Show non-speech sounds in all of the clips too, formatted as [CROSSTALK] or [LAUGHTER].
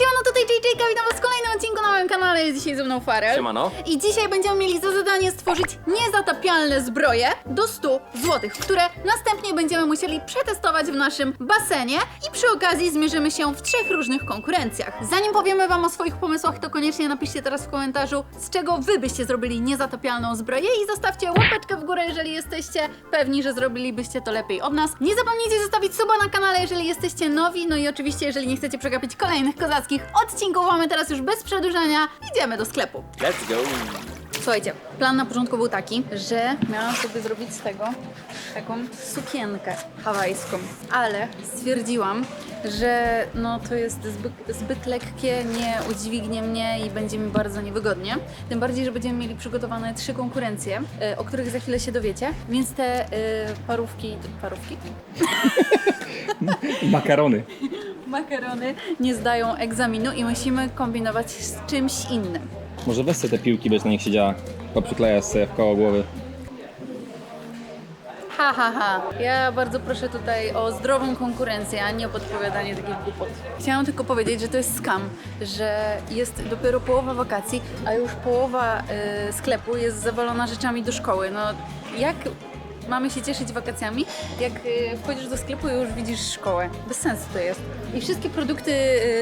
siemano, JJK, witam was w kolejnym odcinku na moim kanale, jest dzisiaj ze mną Farel. Siemano. I dzisiaj będziemy mieli za zadanie stworzyć niezatapialne zbroje do 100 zł, które następnie będziemy musieli przetestować w naszym basenie i przy okazji zmierzymy się w trzech różnych konkurencjach. Zanim powiemy wam o swoich pomysłach, to koniecznie napiszcie teraz w komentarzu, z czego wy byście zrobili niezatapialną zbroję i zostawcie łapeczkę w górę, jeżeli jesteście pewni, że zrobilibyście to lepiej od nas. Nie zapomnijcie zostawić suba na kanale, jeżeli jesteście nowi, no i oczywiście, jeżeli nie chcecie przegapić kolejnych kozackich odcinków, mamy teraz już bez przedłużania, idziemy do sklepu. Let's go. Słuchajcie, plan na początku był taki, że miałam sobie zrobić z tego taką sukienkę hawajską, ale stwierdziłam, że no to jest zbyt, zbyt lekkie, nie udźwignie mnie i będzie mi bardzo niewygodnie. Tym bardziej, że będziemy mieli przygotowane trzy konkurencje, y, o których za chwilę się dowiecie, więc te y, parówki, parówki? Makarony. Makarony nie zdają egzaminu i musimy kombinować z czymś innym. Może weź sobie te piłki, będziesz na nich siedziała. Poprzyklejasz sobie w koło głowy. Ha, ha, ha. Ja bardzo proszę tutaj o zdrową konkurencję, a nie o podpowiadanie takich głupot. Chciałam tylko powiedzieć, że to jest skam, że jest dopiero połowa wakacji, a już połowa y, sklepu jest zawalona rzeczami do szkoły. No jak mamy się cieszyć wakacjami, jak y, wchodzisz do sklepu i już widzisz szkołę? Bez sensu to jest. I wszystkie produkty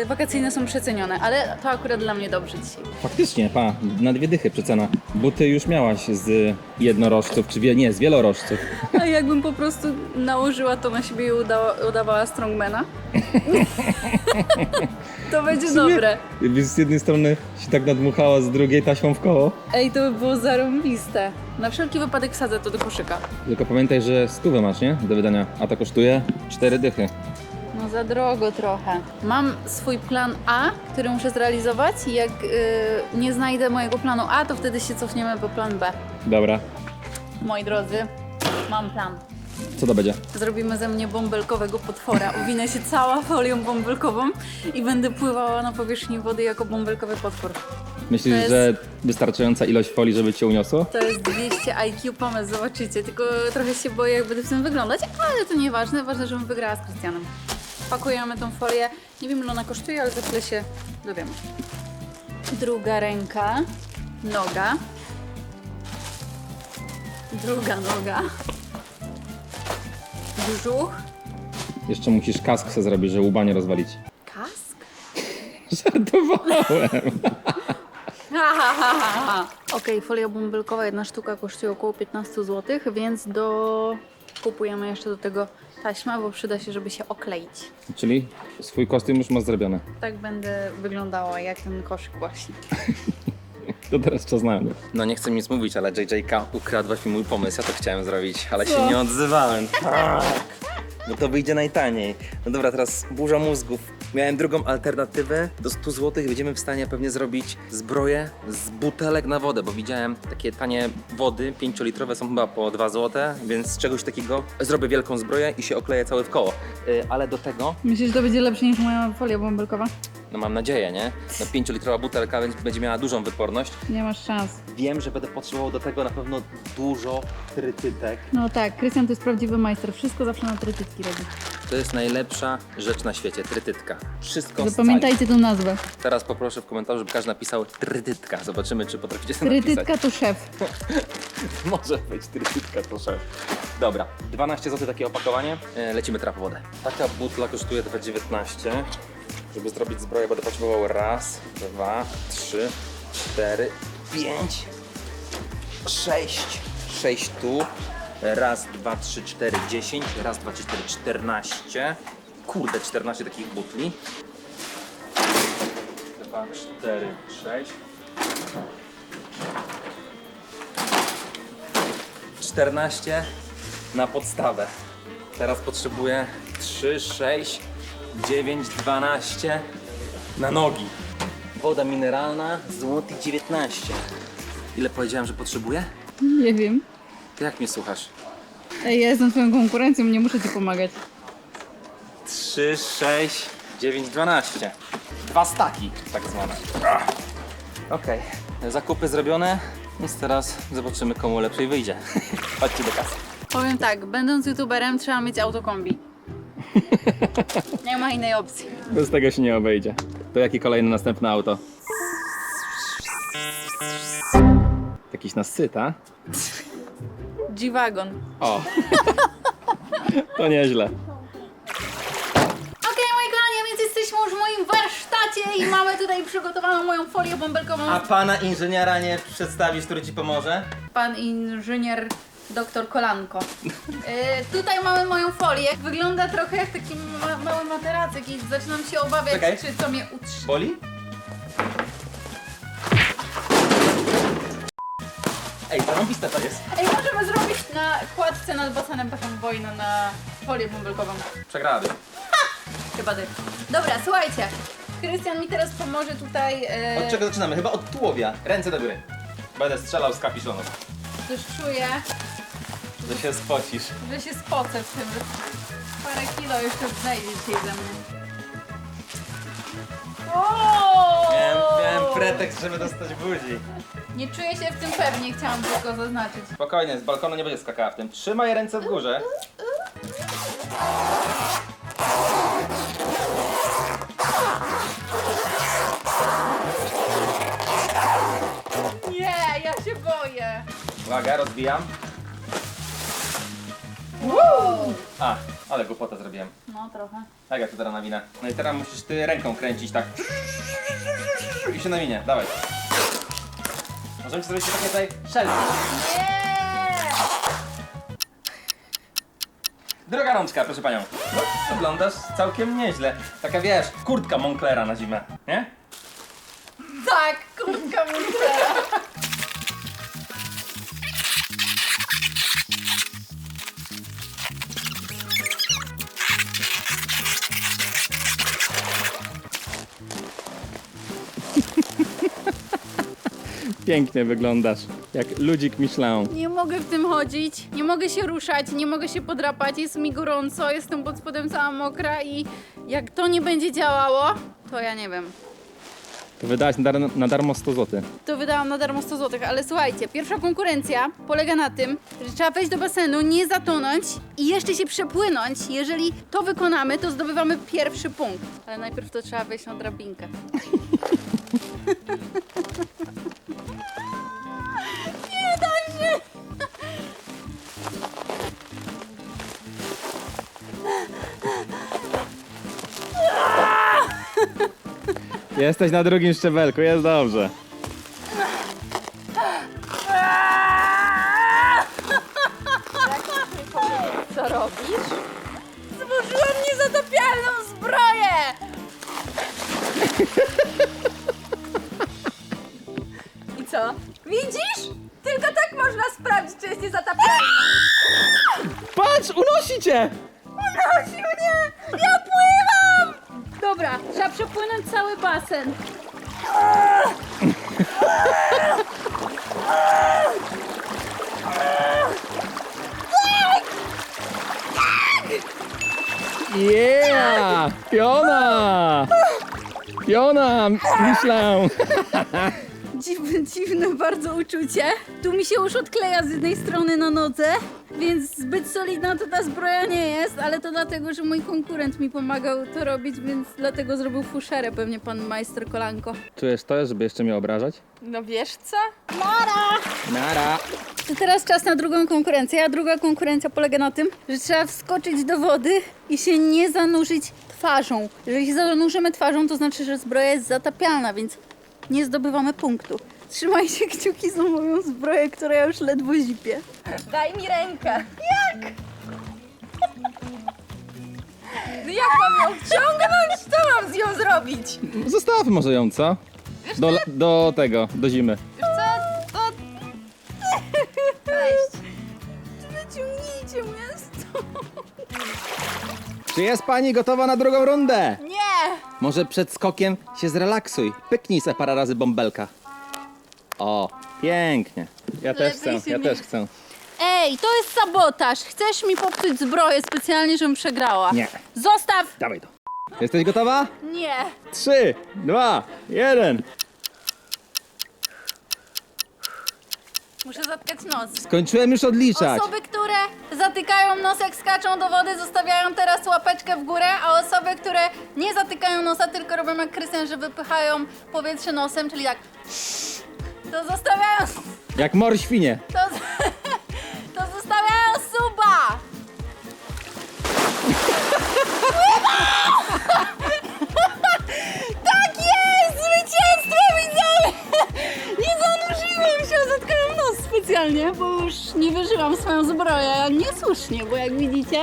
y, wakacyjne są przecenione, ale to akurat dla mnie dobrze dzisiaj. Faktycznie, pa, na dwie dychy przecena. Buty już miałaś z jednorożców, czy wie, nie, z wielorożców. A jakbym po prostu nałożyła to na siebie i udała, udawała strongmana? [LAUGHS] to będzie dobre. Jakbyś z jednej strony się tak nadmuchała, z drugiej taśmą w koło. Ej, to by było zarąbiste. Na wszelki wypadek wsadzę to do koszyka. Tylko pamiętaj, że stówę masz, nie? Do wydania. A to kosztuje cztery dychy. Za drogo trochę. Mam swój plan A, który muszę zrealizować i jak yy, nie znajdę mojego planu A, to wtedy się cofniemy po plan B. Dobra. Moi drodzy, mam plan. Co to będzie? Zrobimy ze mnie bąbelkowego potwora. Uwinę się cała folią bąbelkową i będę pływała na powierzchni wody jako bąbelkowy potwór. Myślisz, jest- że wystarczająca ilość folii, żeby cię uniosło? To jest 200 IQ pomysł, zobaczycie. Tylko trochę się boję, jak będę w tym wyglądać, ale to nieważne. Ważne, żebym wygrała z Krystianem. Pakujemy tą folię. Nie wiem, ile ona kosztuje, ale za chwilę się dowiemy. Druga ręka, noga. Druga noga. Brzuch. Jeszcze musisz kask sobie zrobić, żeby łba nie rozwalić. Kask? [LAUGHS] Żartowałem. Ha, ha, ha, ha, ha. Okej, folia bąbelkowa, jedna sztuka kosztuje około 15 zł, więc do... kupujemy jeszcze do tego taśmę, bo przyda się, żeby się okleić. Czyli swój kostium już masz zrobiony. Tak będę wyglądała jak ten koszyk właśnie. [LAUGHS] To teraz czas na mnie. No nie chcę nic mówić, ale JJK ukradłaś mi mój pomysł, ja to chciałem zrobić, ale Co? się nie odzywałem. Tak. Bo to wyjdzie najtaniej. No dobra, teraz burza mózgów. Miałem drugą alternatywę. Do 100 zł będziemy w stanie pewnie zrobić zbroję z butelek na wodę, bo widziałem takie tanie wody, 5-litrowe są chyba po 2 zł, więc z czegoś takiego zrobię wielką zbroję i się okleję cały w koło. Yy, ale do tego Myślisz, że to będzie lepsze niż moja folia bąbelkowa? No mam nadzieję, nie? No 5-litrowa butelka więc będzie miała dużą wyporność. Nie masz szans. Wiem, że będę potrzebował do tego na pewno dużo trytytek. No tak, Krystian to jest prawdziwy majster. Wszystko zawsze na trytytki robi. To jest najlepsza rzecz na świecie, trytytka. Wszystko Zapamiętajcie tą nazwę. scali. Teraz poproszę w komentarzu, żeby każdy napisał trytytka. Zobaczymy, czy potraficie to napisać. Trytytka to szef. [LAUGHS] Może być trytytka, proszę. Dobra, 12 zł takie opakowanie. E, Lecimy teraz po wodę. Taka butla kosztuje 2,19. Żeby zrobić zbroję będę potrzebował raz, dwa, trzy, cztery, pięć, sześć. Sześć tu. Raz, dwa, trzy, cztery, dziesięć. Raz, dwa, trzy, cztery, czternaście. Kurde, 14 takich butli. Dwa, cztery, sześć. 14 na podstawę. Teraz potrzebuję 3, 6, 9, 12 na nogi. Woda mineralna, złoty 19. Ile powiedziałem, że potrzebuję? Nie wiem. To jak mnie słuchasz? Ej, ja jestem twoją konkurencją, nie muszę ci pomagać. 3, 6, 9, 12. Dwa staki, tak zwane. Okej, zakupy zrobione, więc teraz zobaczymy komu lepiej wyjdzie. [LAUGHS] Chodźcie do kasy. Powiem tak, będąc youtuberem trzeba mieć autokombi. Nie ma innej opcji. Bez tego się nie obejdzie. To jakie kolejne następne auto? Jakiś nasyta? G-Wagon. O! [LAUGHS] to nieźle. Okej, moi kochani, a więc jesteśmy już w moim warsztacie i mamy tutaj przygotowaną moją folię bąbelkową. A pana inżyniera nie przedstawisz, który ci pomoże? Pan inżynier doktor Kolanko. E, tutaj mamy moją folię. Wygląda trochę jak taki ma mały materacek i zaczynam się obawiać, Czekaj. czy to mnie utrzyma. Boli? Ej, zarąbiste to jest. Ej, możemy zrobić na kładce nad basenem taką wojnę na folię bąbelkową. Przegrałaby. Chyba ty. Dobra, słuchajcie. Krystian mi teraz pomoże tutaj. E, Od czego zaczynamy? Chyba od tułowia. Ręce do góry. Będę strzelał z kapiszonu. Już czuję, Że się spocisz. że się spocę w tym. Parę kilo jeszcze znajdzie dzisiaj ze mnie. Miałem, miałem pretekst, żeby dostać budzi. Nie czuję się w tym pewnie, chciałam tylko zaznaczyć. Spokojnie, z balkonu nie będzie skakała w tym. Trzymaj ręce w górze. Nie, ja się boję. Uwaga, rozbijam. Wow. A, ale głupota zrobiłem. No trochę. Tak, ja to teraz nawinę. No i teraz musisz ty ręką kręcić tak. I się nawinie, dawaj. Możemy zrobić takie tutaj szelki. Nie! Druga rączka, proszę panią. No, wyglądasz całkiem nieźle. Taka wiesz, kurtka Monclera na zimę, nie? Tak, kurtka Monclera. Pięknie wyglądasz. Jak ludzik Michelin. Nie mogę w tym chodzić, nie mogę się ruszać, nie mogę się podrapać, jest mi gorąco, jestem pod spodem cała mokra i jak to nie będzie działało, to ja nie wiem. To wydałeś na, dar na darmo 100 zł. To wydałam na darmo 100 zł, ale słuchajcie, pierwsza konkurencja polega na tym, że trzeba wejść do basenu, nie zatonąć i jeszcze się przepłynąć. Jeżeli to wykonamy, to zdobywamy pierwszy punkt. Ale najpierw to trzeba wejść na drabinkę. [LAUGHS] Jesteś na drugim szczebelku, jest dobrze. Co robisz? Złożyłam niezatopialną zbroję! I co? Widzisz? Tylko tak można sprawdzić, czy jest niezatapialny. Patrz, unosi cię! Unosi mnie! Ja! Dobra, trzeba przepłynąć cały basen. Yeah! Piona! Piona, Michelin! Dziwne, dziwne bardzo uczucie. Tu mi się już odkleja z jednej strony na nodze, więc zbyt solidna to ta zbroja nie jest, ale to dlatego, że mój konkurent mi pomagał to robić, więc dlatego zrobił fuszerę pewnie pan majster Kolanko. Czujesz to, żeby jeszcze mnie obrażać? No wiesz co? Mara! Nara! To teraz czas na drugą konkurencję, a druga konkurencja polega na tym, że trzeba wskoczyć do wody i się nie zanurzyć twarzą. Jeżeli się zanurzymy twarzą, to znaczy, że zbroja jest zatapialna, więc nie zdobywamy punktu. Trzymajcie kciuki za moją zbroję, która ja już ledwo zipię. Daj mi rękę. Jak? No jak mam ją wciągnąć? Co mam z nią zrobić? Zostawmy może ją, co? Do, do tego, do zimy. Wiesz co? To... Cześć. Wyciągnijcie mnie stąd. Czy jest pani gotowa na drugą rundę? Nie! Może przed skokiem się zrelaksuj. Pyknij se parę razy bąbelka. O, pięknie. Ja też chcę, ja też chcę. Ej, to jest sabotaż. Chcesz mi popsuć zbroję specjalnie, żebym przegrała. Nie. Zostaw! Dawaj to. Jesteś gotowa? Nie. Trzy, dwa, jeden. Muszę zatkać nos. Skończyłem już odliczać. Osoby, które zatykają nos jak skaczą do wody, zostawiają teraz łapeczkę w górę, a osoby, które nie zatykają nosa, tylko robią jak Krystian, że wypychają powietrze nosem, czyli tak to zostawiają Jak mor świnie. to, [LAUGHS] to zostawiają suba! [LAUGHS] tak jest! Zwycięstwo widzowie! Nie zanurzyłem się, zatkałem nos specjalnie, bo już nie wierzyłam w swoją zbroję. Niesłusznie, bo jak widzicie,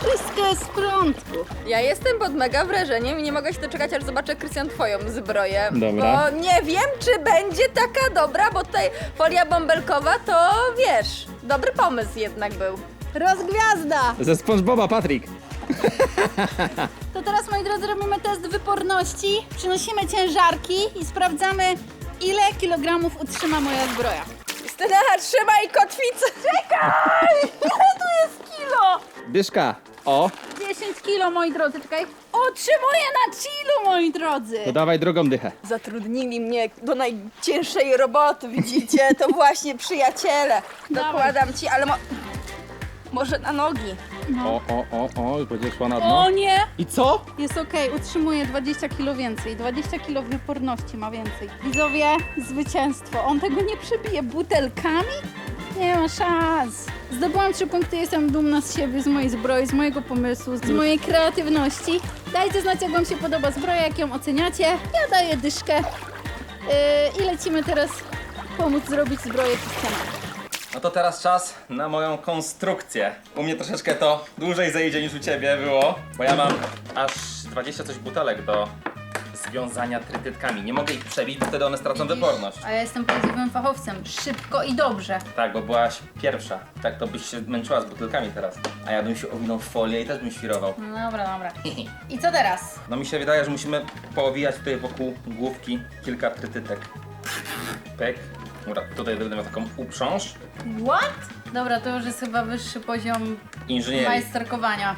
wszystko jest w porządku. Ja jestem pod mega wrażeniem i nie mogę się doczekać, aż zobaczę, Krystian, twoją zbroję. Dobra. Bo nie wiem, czy będzie taka dobra, bo tutaj folia bąbelkowa to, wiesz, dobry pomysł jednak był. Rozgwiazda! Ze SpongeBoba, Patryk. To teraz, moi drodzy, robimy test wyporności. Przynosimy ciężarki i sprawdzamy, ile kilogramów utrzyma moja zbroja. Justyna, trzymaj kotwicę! Czekaj! [LAUGHS] Ile tu jest kilo? Dyszka. O, 10 kilo, moi drodzy, czekaj. Utrzymuję na chillu, moi drodzy. to dawaj drugą dychę. Zatrudnili mnie do najcięższej roboty, widzicie? To [LAUGHS] właśnie przyjaciele. Dokładam ci, ale mo... może na nogi. O, o, o, o, już będzie szła na dno. O nie! I co? Jest okej, utrzymuję 20 kilo więcej. 20 kilo wyporności ma więcej. Widzowie, zwycięstwo. On tego nie przebije butelkami? Nie ma szans. Zdobyłam trzy punkty, jestem dumna z siebie, z mojej zbroi, z mojego pomysłu, z mojej kreatywności. Dajcie znać, jak wam się podoba zbroja, jak ją oceniacie. Ja daję dyszkę. Yy, I lecimy teraz pomóc zrobić zbroję Krystianowi. No to teraz czas na moją konstrukcję. U mnie troszeczkę to dłużej zejdzie niż u ciebie było, bo ja mam aż 20 coś butelek do związania trytytkami. Nie mogę ich przebić, bo wtedy one stracą wyporność. A ja jestem prawdziwym fachowcem. Szybko i dobrze. Tak, bo byłaś pierwsza. Tak to byś się męczyła z butelkami teraz. A ja bym się owinął w folię i też bym świrował. No dobra, dobra. [LAUGHS] I co teraz? No mi się wydaje, że musimy poowijać tutaj wokół główki kilka trytytek. Pyk. Dobra, tutaj będę miał taką uprząż. What? Dobra, to już jest chyba wyższy poziom Inżynierii. majsterkowania.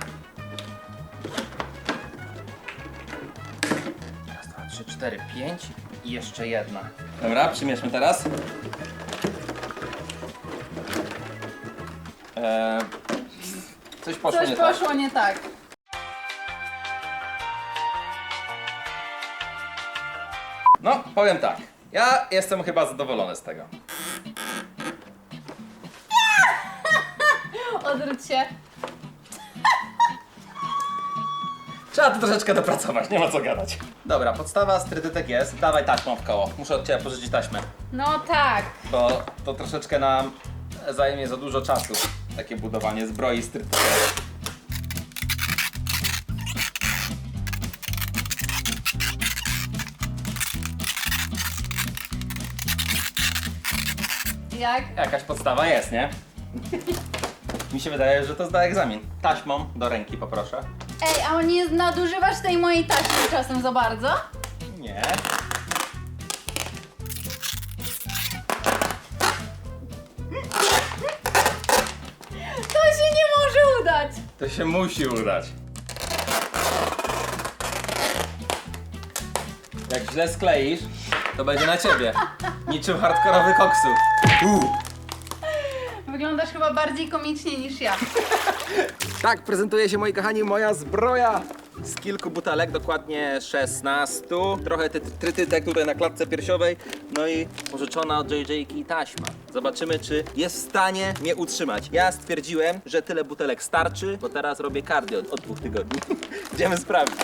4, 5 i jeszcze jedna. Dobra, przymierzmy teraz. Eee, coś poszło Coś nie tak. poszło nie tak. No, powiem tak. Ja jestem chyba zadowolony z tego. [LAUGHS] Odwróć się. Trzeba tu troszeczkę dopracować, nie ma co gadać. Dobra, podstawa z trytytek jest. Dawaj taśmą w koło. Muszę od Ciebie pożyczyć taśmę, No tak. bo to troszeczkę nam zajmie za dużo czasu. Takie budowanie zbroi z trytytek. Jak? Jakaś podstawa jest, nie? Mi się wydaje, że to zda egzamin. Taśmą do ręki poproszę. Ej, a nie nadużywasz tej mojej taśmy czasem za bardzo? Nie. To się nie może udać. To się musi udać. Jak źle skleisz, to będzie na ciebie. Niczym hardkorowy koksu. Wyglądasz chyba bardziej komicznie niż ja. [LAUGHS] Tak prezentuje się, moi kochani, moja zbroja. Z kilku butelek, dokładnie 16. Trochę ty- trytytek tutaj na klatce piersiowej. No i pożyczona od JJ taśma. Zobaczymy, czy jest w stanie mnie utrzymać. Ja stwierdziłem, że tyle butelek starczy, bo teraz robię cardio od, od dwóch tygodni. [LAUGHS] Idziemy sprawdzić.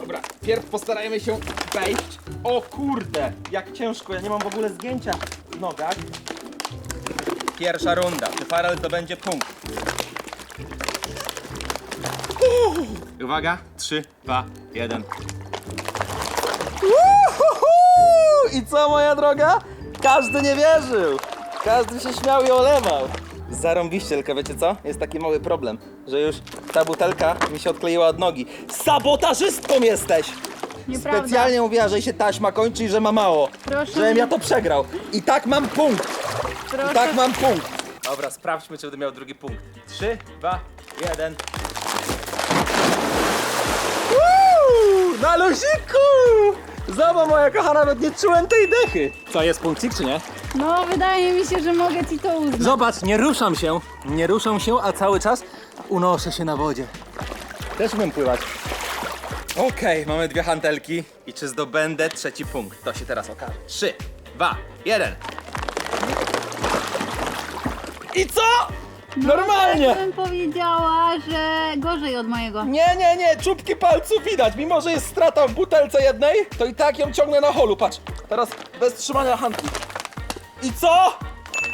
Dobra, pierw postarajmy się wejść. O kurde, jak ciężko, ja nie mam w ogóle zgięcia w nogach. Pierwsza runda. Czy Farel to będzie punkt? Uwaga, 3, 2, 1. I co moja droga? Każdy nie wierzył! Każdy się śmiał i olewał. Zarąbiście, tylko wiecie co? Jest taki mały problem, że już ta butelka mi się odkleiła od nogi. Sabotażystką jesteś! Nieprawda. Specjalnie mówiła, że się taśma kończy i że ma mało. Proszę Żebym ja to przegrał. I tak mam punkt! Proszę. I tak mam punkt! Dobra, sprawdźmy, czy będę miał drugi punkt. 3, 2, 1. Uuu, na luziku! Zobacz moja kochana, nawet nie czułem tej dechy. Co, jest punkcik, czy nie? No, wydaje mi się, że mogę ci to uznać. Zobacz, nie ruszam się, nie ruszam się, a cały czas unoszę się na wodzie. Też umiem pływać. Okej, mamy dwie hantelki i czy zdobędę trzeci punkt? To się teraz okaże. Trzy, dwa, jeden. I co? Normalnie! bym powiedziała, że gorzej od mojego. Nie, nie, nie, czubki palców widać. Mimo, że jest strata w butelce jednej, to i tak ją ciągnę na holu. Patrz, teraz bez trzymania handki. I co?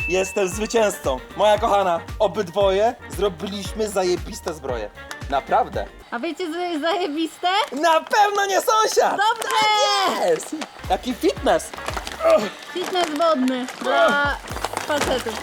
Jestem zwycięzcą. Moja kochana, obydwoje zrobiliśmy zajebiste zbroje. Naprawdę. A wiecie, co jest zajebiste? Na pewno nie sąsiad! Dobrze! Jest! Jaki fitness! Fitness wodny dla facetów.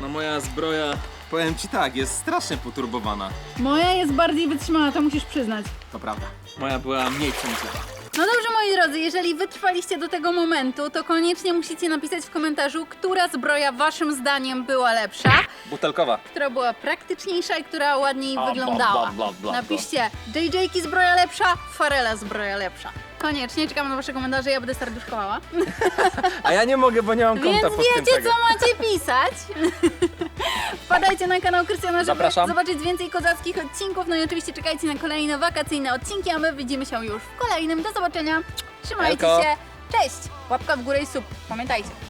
No moja zbroja, powiem ci tak, jest strasznie poturbowana. Moja jest bardziej wytrzymała, to musisz przyznać. To prawda. Moja była mniej przemyślana. No dobrze, moi drodzy, jeżeli wytrwaliście do tego momentu, to koniecznie musicie napisać w komentarzu, która zbroja waszym zdaniem była lepsza, Butelkowa. która była praktyczniejsza i która ładniej bla, wyglądała. bla, bla, bla, Napiszcie JJ-ki zbroja lepsza, Farela zbroja lepsza. Koniecznie, czekam na wasze komentarze, ja będę serduszkowała. A ja nie mogę, bo nie mam Więc konta wiecie, podpiętego. co macie pisać. Wpadajcie na kanał Krystiana, żeby Zapraszam. zobaczyć więcej kozackich odcinków. No i oczywiście czekajcie na kolejne wakacyjne odcinki, a my widzimy się już w kolejnym. Do zobaczenia. Trzymajcie Elko. się. Cześć! Łapka w górę i sub. Pamiętajcie.